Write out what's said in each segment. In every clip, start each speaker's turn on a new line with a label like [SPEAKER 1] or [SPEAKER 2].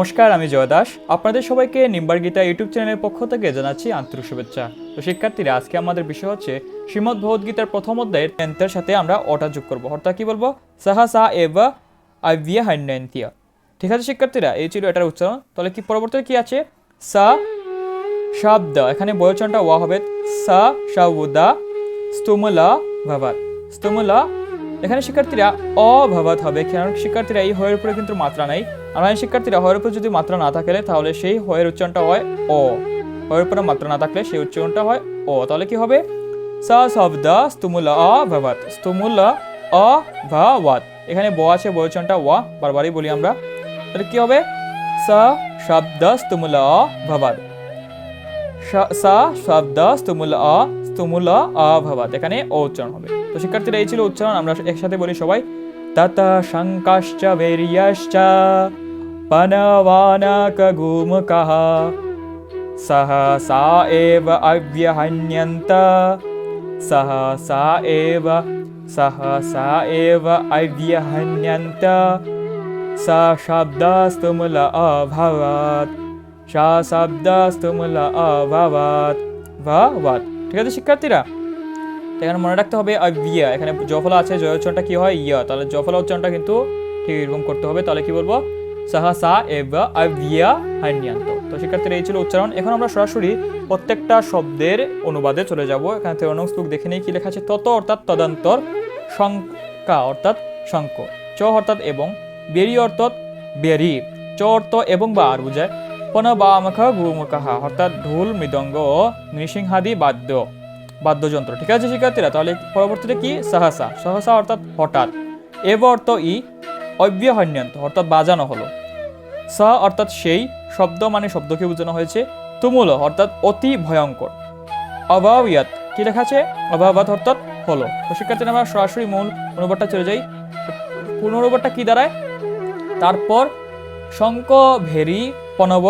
[SPEAKER 1] নমস্কার, আমি জয় দাস। আপনাদের সবাইকে নিম্বার গীতা ইউটিউব চ্যানেলের পক্ষ থেকে জানাচ্ছি আন্তরিক শুভেচ্ছা। তো শিক্ষার্থীরা, আজকে আমাদের বিষয় হচ্ছে শ্রীমদ্ ভগবদ গীতার প্রথম অধ্যায়ের টেন্থের সাথে আমরা অটা যোগ করব। অর্থাৎ কি বলব? সাহা সা এব আইভিয়া হাইন্যান্তিয়া ঠিক আছে শিক্ষার্থীরা, এই ছিল এটার উচ্চারণ। তাহলে কি পরবর্তীতে কি আছে? সা শব্দ। এখানে বয়োচনটা ওয়া হবে। সা শাউদা স্তুমলা ভাবাত স্তুমলা এখানে শিক্ষার্থীরা অভাবাত হবে। কারণ শিক্ষার্থীরা এই হয়ের উপরে কিন্তু মাত্রা নাই। আর এই শিক্ষার্থীরা হয়ের উপরে যদি মাত্রা না থাকে তাহলে সেই হয়ের উচ্চারণটা হয় অ। হয়ের উপরে মাত্রা না থাকলে সেই উচ্চারণটা হয় অ। তাহলে কি হবে? সা শব্দ স্তুমুলা অভাবাত স্তুমুলা অভাবাত এখানে ব আছে বয়োচনটা ওয়া। বারবারই বলি আমরা। তাহলে কি হবে? সা শব্দ স্তুমুলা অভাবাত সা শব্দ স্তুমুল অ তুমুল আভাবাত এখানে অ উচ্চারণ হবে। তো শিক্ষার্থীরা, এই ছিল উচ্চারণ, আমরা একসাথে বলি সবাই, তাতা শঙ্কাশ্চ বেরিয়াশ্চ পনবানক গুমকহ সহ সা এব অব্যহন্যন্ত সহ সা এব সহ সা এব অব্যহন্যন্ত স শব্দাস্তুমূল অভবত, স শব্দাস্তুমূল অভবত ভাবাত ঠিক আছে, শিক্ষার্থীরা? এখানে মনে রাখতে হবে অভিয়া এখানে জফলা আছে, জয় উচ্চারণটা কি হয়? ইয়া। তাহলে জফলা উচ্চারণটা কিন্তু ঠিক এরকম করতে হবে। তাহলে কি বলব? সাহা, সা এব অভিয়া হান্যান্ত তো শিক্ষার্থীরা, এই ছিল উচ্চারণ। এখন আমরা সরাসরি প্রত্যেকটা শব্দের অনুবাদে চলে যাব। এখানে নং শ্লোক দেখে নেই, কি লেখা আছে? তত অর্থাৎ তদন্তর শঙ্কা, অর্থাৎ শঙ্ক চ অর্থাৎ এবং, বেরি অর্থাৎ বেরি। চ অর্থ এবং বা, আর বুঝায়। পনবামখ গুমুখা অর্থাৎ ঢোল, মৃদঙ্গ ও নৃসিংহাদি বাদ্য, বাদ্যযন্ত্র। ঠিক আছে, শিক্ষার্থীরা? তাহলে পরবর্তীতে কি? সাহসা। সহসা অর্থাৎ হঠাৎ। এব অর্থ ই, অব্যহন্যন্ত, অর্থাৎ বাজানো হলো। স অর্থাৎ সেই, শব্দ মানে শব্দকে বোঝানো হয়েছে। তুমুল, অর্থাৎ অতি ভয়ঙ্কর। অভাবিয়াত, কি লেখা আছে অভাবাত অর্থাৎ হলো। তো শিক্ষার্থীরা, আমরা সরাসরি মূল অনুবাদটা চলে যাই। পুনরুবাদটা কি দাঁড়ায়? তারপর শঙ্ক ভেরি পনব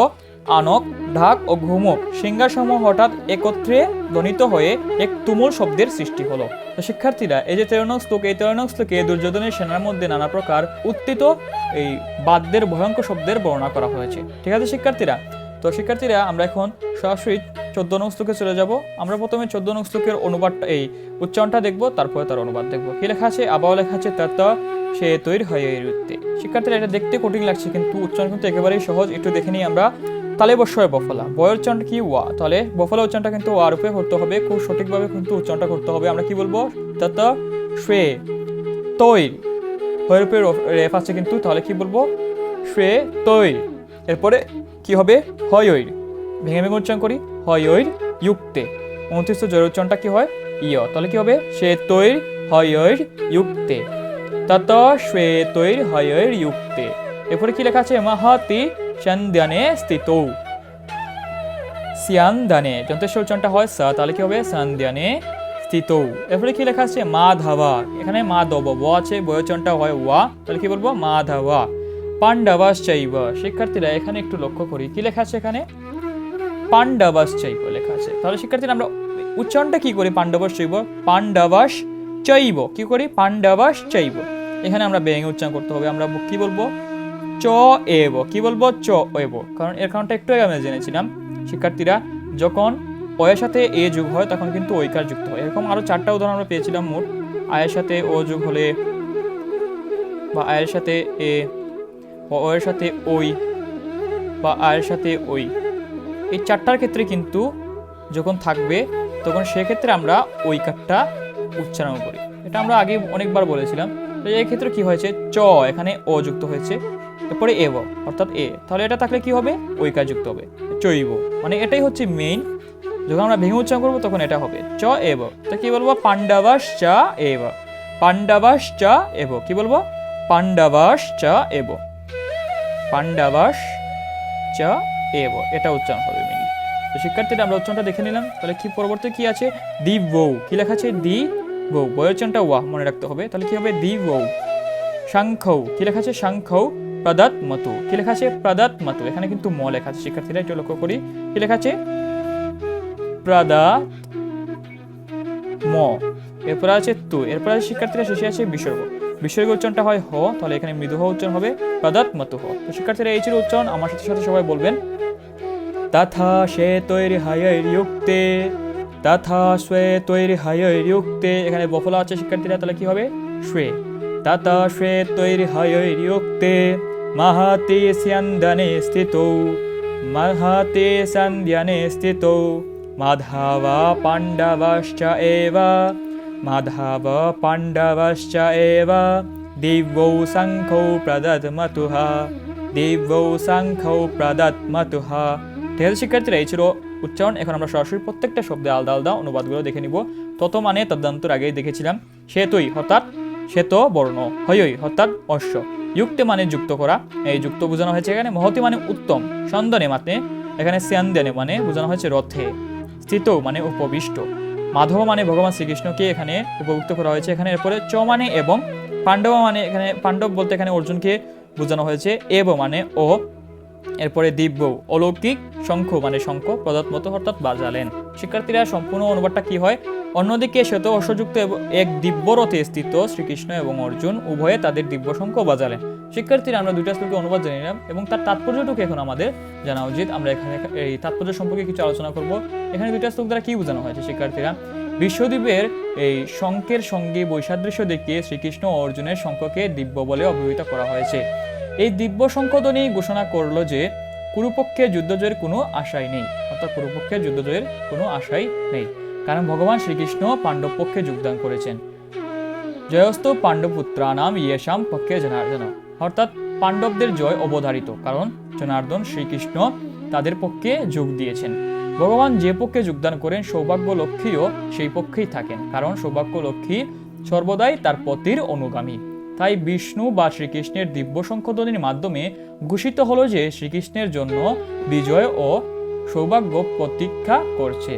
[SPEAKER 1] আনক, ঢাক ও ঘুমক সিংহাসমূহ হঠাৎ একত্রে ধ্বনিত হয়ে এক তুমুল শব্দের সৃষ্টি হলো। তো শিক্ষার্থীরা, এই যে তেরো নং শ্লোক, এই তেরো নং শ্লোকে দুর্যোধনের সেনার মধ্যে নানা প্রকার উত্থিত এই বাদ্যের ভয়ঙ্কর শব্দের বর্ণনা করা হয়েছে। ঠিক আছে শিক্ষার্থীরা? তো শিক্ষার্থীরা, আমরা এখন সরাসরি চোদ্দ নং শ্লোকে চলে যাব। আমরা প্রথমে চোদ্দ নং শ্লোকের অনুবাদটা, এই উচ্চারণটা দেখব, তারপরে তার অনুবাদ দেখব। কি লেখা আছে? আবাও লেখা আছে তত সে তৈরি হয়ে রুতে শিক্ষার্থীরা এটা দেখতে কঠিন লাগছে, কিন্তু উচ্চারণ কিন্তু একেবারেই সহজ। একটু দেখে নিই আমরা। তালে বস্যয় বফলা। বয়ের উচ্চারণটা কি ওয়া? তাহলে বফলা উচ্চারণটা কিন্তু ওয়ার উপরে করতে হবে। খুব সঠিকভাবে কিন্তু উচ্চারণটা করতে হবে। আমরা কি বলব? তত শ্রে তৈর হয়ের উপরে রেফ আছে কিন্তু, তাহলে কি বলব? শ্রে তৈর এরপরে কি হবে? হয়ৈর। ভেঙে ভেঙে উচ্চারণ করি। হয়ৈর যুক্তে উনত্রিশ জয়ের উচ্চারণটা কি হয়? ইয়। তাহলে কি হবে? সে তৈর হয় হয়ৈর যুক্তে তত শ্বেতৈর হয়ৈর যুক্তে এরপরে কি লেখা আছে? মাহাতি সন্ধ্যানে স্থিত। সিয়ান্দানে। যন্ত্রের উচ্চারণটা হয় স, তাহলে কি হবে? সন্ধ্যানে স্থিত। এরপরে কি লেখা আছে? মাধবা। এখানে মাধব, ব আছে বয়োচনটা হয় ওয়া। তাহলে কি বলব? মাধবা। পাণ্ডবাস চাইব শিক্ষার্থীরা এখানে একটু লক্ষ্য করি। কি লেখা আছে এখানে? পাণ্ডবাস চাইব লেখা আছে। তাহলে শিক্ষার্থীরা আমরা উচ্চারণটা কি করি? পাণ্ডবাস চাইব পাণ্ডবাস চাইব কি করি? পাণ্ডবাস চাইব এখানে আমরা ব্যঙ্গে উচ্চারণ করতে হবে। আমরা কি বলব? চ এব। কি বলব? চ এব। কারণ এর কারণটা একটু আগে আমরা জেনেছিলাম। শিক্ষার্থীরা যখন অয়ের সাথে এ যুগ হয়, তখন কিন্তু ঐকার যুক্ত হয়। এরকম আরও চারটা উদাহরণ আমরা পেয়েছিলাম মোট। আয়ের সাথে ও যুগ হলে বা আয়ের সাথে এ, বা ওয়ের সাথে ওই বা আয়ের সাথে ওই এই চারটার ক্ষেত্রে কিন্তু যখন থাকবে, তখন সেক্ষেত্রে আমরা ওই কাঠটা উচ্চারণ করি। এটা আমরা আগে অনেকবার বলেছিলাম। এই ক্ষেত্রে কি হয়েছে? চ এখানে ও যুক্ত হয়েছে। এরপরে এব অর্থাৎ এ। তাহলে এটা থাকলে কি হবে? ঐকার যুক্ত হবে। চৈব। মানে এটাই হচ্ছে মেইন যখন আমরা ভেঙে উচ্চারণ করব, তখন এটা হবে। চ এব তো কি বলব? পাণ্ডবাস, চা এব পাণ্ডবাস, চা এব কি বলব? পাণ্ডবাস, চা এব পাণ্ডবাস, চ এব এটা উচ্চারণ হবে মেনলি তো শিক্ষার্থীরা, আমরা উচ্চারণটা দেখে নিলাম। তাহলে কি পরবর্তী কি আছে? দি বউ কি লেখা আছে? দি বউ বয়োচনটা ওয়া মনে রাখতে হবে। তাহলে কি হবে? দি বউ শাঙ্খৌ কি লেখা আছে? শাঙ্খৌ প্রদাত মতু কি লেখা আছে? প্রদাত মতু এখানে কিন্তু ম লেখা আছে। শিক্ষার্থীরা একটু লক্ষ্য করি। কি লেখা আছে? প্রদাত ম এরপর আছে তু। এরপর আছে শিক্ষার্থীরা শেষে আছে বিসর্গ। বিসর্গ উচ্চারণটা হয় হ। তাহলে এখানে মৃদু হ উচ্চারণ হবে প্রদাত মতো হ। তো শিক্ষার্থীরা এই ছিল উচ্চারণ। আমার সাথে সাথে সবাই বলবেন। তথা সে তৈরি হায়ুক্তে তথা স্বে তৈরি হায়ুক্তে এখানে বফলা আছে শিক্ষার্থীরা, তাহলে কি হবে? স্বে তথা স্বে তৈরি হায়ুক্তে মাহাতে স্যন্দনে স্থিত, মাহাতে সন্ধ্যনে স্থিত, মাধব পাণ্ডবশ্চ এব, মাধব পাণ্ডবশ্চ এব, দিব্যৌ শঙ্খৌ প্রদত্মতুঃ দিব্যৌ শঙ্খৌ প্রদত্মতুঃ ঠিক আছে শিক্ষার্থীরা, এই ছিল উচ্চারণ, এখন আমরা সরাসরি প্রত্যেকটা শব্দে আলাদা আলাদা অনুবাদগুলো দেখে নিব। তত মানে তদন্তর আগেই দেখেছিলাম। সেতুই অর্থাৎ শ্বেত বর্ণ, হয়ই অর্থাৎ অশ্ব। যুক্তে মানে যুক্ত করা, এই যুক্ত বোঝানো হয়েছে এখানে। মহতি মানে উত্তম, সন্দনে মানে এখানে স্যান্দনে মানে বোঝানো হয়েছে রথে। স্থিত মানে উপবিষ্ট। মাধব মানে ভগবান শ্রীকৃষ্ণকে এখানে উপভুক্ত করা হয়েছে। এখানে এরপরে চ মানে এবং, পাণ্ডব মানে এখানে, পাণ্ডব বলতে এখানে অর্জুনকে বোঝানো হয়েছে। এব মানে ও এরপরে দিব্য, অলৌকিক শঙ্খ মানে শঙ্খ প্রদত্মত অর্থাৎ বাজালেন। শিক্ষার্থীরা সম্পূর্ণ অনুবাদটা কি হয়? অন্যদিকে শ্বেত অশ্বযুক্ত এক দিব্যরথে স্থিত শ্রীকৃষ্ণ এবং অর্জুন উভয়ে তাদের দিব্য শঙ্খ বাজালেন। শিক্ষার্থীরা, আমরা দুইটা শ্লোকের অনুবাদ জেনে নিলাম এবং তার তাৎপর্যটুকু এখন আমাদের জানা উচিত। আমরা এখানে এই তাৎপর্য সম্পর্কে কিছু আলোচনা করব। এখানে দুইটা শ্লোক দ্বারা কি বোঝানো হয়েছে শিক্ষার্থীরা? বিশ্বদ্বীপের এই শঙ্কের সঙ্গে বৈসাদৃশ্য দেখিয়ে শ্রীকৃষ্ণ অর্জুনের শঙ্খকে দিব্য বলে অভিহিত করা হয়েছে। এই দিব্য শঙ্খধ্বনি ঘোষণা করল যে কুরুপক্ষে যুদ্ধজয়ের কোনো আশাই নেই। অর্থাৎ কুরুপক্ষে যুদ্ধজয়ের কোনো আশাই নেই। কারণ ভগবান শ্রীকৃষ্ণ পাণ্ডব পক্ষে যোগদান করেছেন। জয়স্ত পাণ্ডবপুত্রানাম ইয়েশাম পক্ষে জনার্দন। অর্থাৎ পাণ্ডবদের জয় অবধারিত। কারণ জনার্দন শ্রীকৃষ্ণ তাদের পক্ষে যোগ দিয়েছেন। ভগবান যে পক্ষে যোগদান করেন সৌভাগ্য লক্ষ্মীও সেই পক্ষেই থাকেন। কারণ সৌভাগ্য লক্ষ্মী সর্বদাই তার পতির অনুগামী। তাই বিষ্ণু বা শ্রীকৃষ্ণের দিব্য সংশোধনীর মাধ্যমে ঘোষিত হলো যে শ্রীকৃষ্ণের জন্য বিজয় ও সৌভাগ্য প্রতীক্ষা করছে।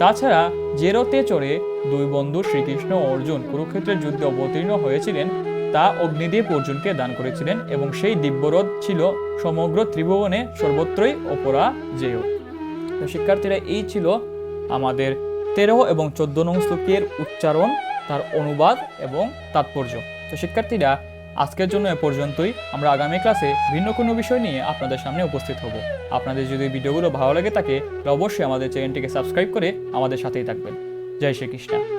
[SPEAKER 1] তাছাড়া যে রথে চড়ে দুই বন্ধু শ্রীকৃষ্ণ অর্জুন কুরুক্ষেত্রের যুদ্ধে অবতীর্ণ হয়েছিলেন, তা অগ্নিদেব অর্জুনকে দান করেছিলেন এবং সেই দিব্যরথ ছিল সমগ্র ত্রিভুবনে সর্বত্রই অপরাজেয়। তো শিক্ষার্থীরা, এই ছিল আমাদের তেরো এবং চোদ্দ নং শ্লোকের উচ্চারণ, তার অনুবাদ এবং তাৎপর্য। তো শিক্ষার্থীরা, আজকের জন্য এ পর্যন্তই। আমরা আগামী ক্লাসে ভিন্ন কোনো বিষয় নিয়ে আপনাদের সামনে উপস্থিত হব। আপনাদের যদি ভিডিওগুলো ভালো লাগে থাকে, তাহলে অবশ্যই আমাদের চ্যানেলটিকে সাবস্ক্রাইব করে আমাদের সাথেই থাকবেন। জয় শ্রীকৃষ্ণ।